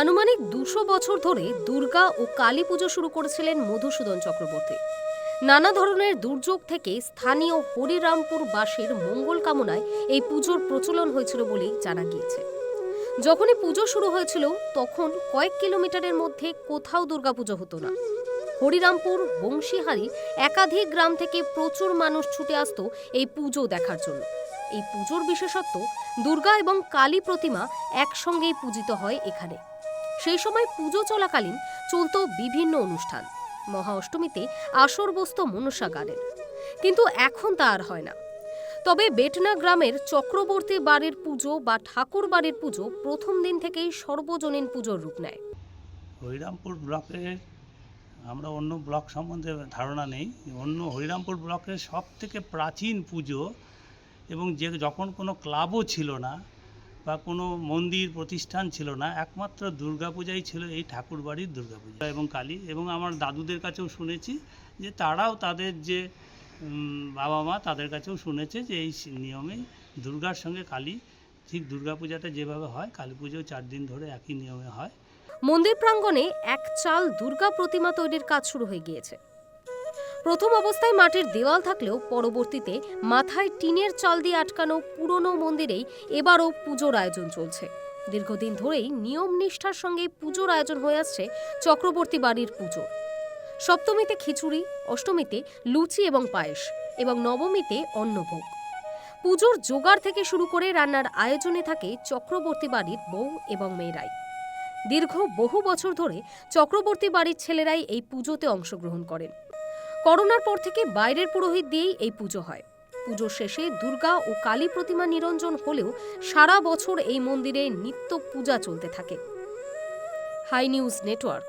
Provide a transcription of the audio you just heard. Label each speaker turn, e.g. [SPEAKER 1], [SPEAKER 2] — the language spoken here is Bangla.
[SPEAKER 1] আনুমানিক দুশো বছর ধরে দুর্গা ও কালী পুজো শুরু করেছিলেন মধুসূদন চক্রবর্তী। নানা ধরনের দুর্যোগ থেকে স্থানীয় হরিরামপুর বাসীর মঙ্গল কামনায় এই পুজোর প্রচলন হয়েছিল বলেই জানা গিয়েছে। যখনই পুজো শুরু হয়েছিল, তখন কয়েক কিলোমিটারের মধ্যে কোথাও দুর্গাপুজো হতো না। হরিরামপুর, বংশীহারি একাধিক গ্রাম থেকে প্রচুর মানুষ ছুটে আসত এই পুজো দেখার জন্য। এই পুজোর বিশেষত্ব দুর্গা এবং কালী প্রতিমা একসঙ্গেই পূজিত হয় এখানে। সেই সময় পুজো চলাকালীন চলত বিভিন্ন অনুষ্ঠান। মহা অষ্টমীতে আসর বসত মনসা গানের। কিন্তু এখন তা আর হয় না। তবে বেটনা গ্রামের চক্রবর্তী বাড়ির পুজো বা ঠাকুর বাড়ির পুজো প্রথম দিন থেকেই সর্বজনীন পুজোর রূপ নেয়।
[SPEAKER 2] হরিরামপুর ব্লকের আমরা অন্য ব্লক সম্বন্ধে ধারণা নেই। অন্য হরিরামপুর ব্লকের সব থেকে প্রাচীন পুজো এবং যে যখন কোনো ক্লাবও ছিল না বা কোনো মন্দির প্রতিষ্ঠান ছিল না, একমাত্র দুর্গাপূজাই ছিল এই ঠাকুর বাড়ির দুর্গাপূজা এবং কালী। এবং আমার দাদুদের কাছেও শুনেছি যে তারাও তাদের যে বাবা মা তাদের কাছেও শুনেছে যে এই নিয়মেই দুর্গার সঙ্গে কালী, ঠিক দুর্গাপূজাটা যেভাবে হয় কালী পুজো চার দিন ধরে একই নিয়মে হয়।
[SPEAKER 1] মন্দির প্রাঙ্গণে এক চাল দুর্গা প্রতিমা তৈরির কাজ শুরু হয়ে গিয়েছে। প্রথম অবস্থায় মাটির দেওয়াল থাকলেও পরবর্তীতে মাথায় টিনের চাল দিয়ে আটকানো পুরনো মন্দিরেই এবারও পুজোর আয়োজন চলছে। দীর্ঘদিন ধরেই নিয়ম নিষ্ঠার সঙ্গে পুজোর আয়োজন হয়ে আসছে চক্রবর্তী বাড়ির পুজো। সপ্তমীতে খিচুড়ি, অষ্টমীতে লুচি এবং পায়েস এবং নবমীতে অন্নভোগ। পুজোর জোগাড় থেকে শুরু করে রান্নার আয়োজনে থাকে চক্রবর্তী বাড়ির বউ এবং মেয়েরাই। দীর্ঘ বহু বছর ধরে চক্রবর্তী বাড়ির ছেলেরাই এই পুজোতে অংশগ্রহণ করেন। করোনার পর থেকে বাইরের পুরোহিত দিয়েই এই পুজো হয়। পুজো শেষে দুর্গা ও কালী প্রতিমা নিরঞ্জন হলেও সারা বছর এই মন্দিরে নিত্য পূজা চলতে থাকে। Hi news network.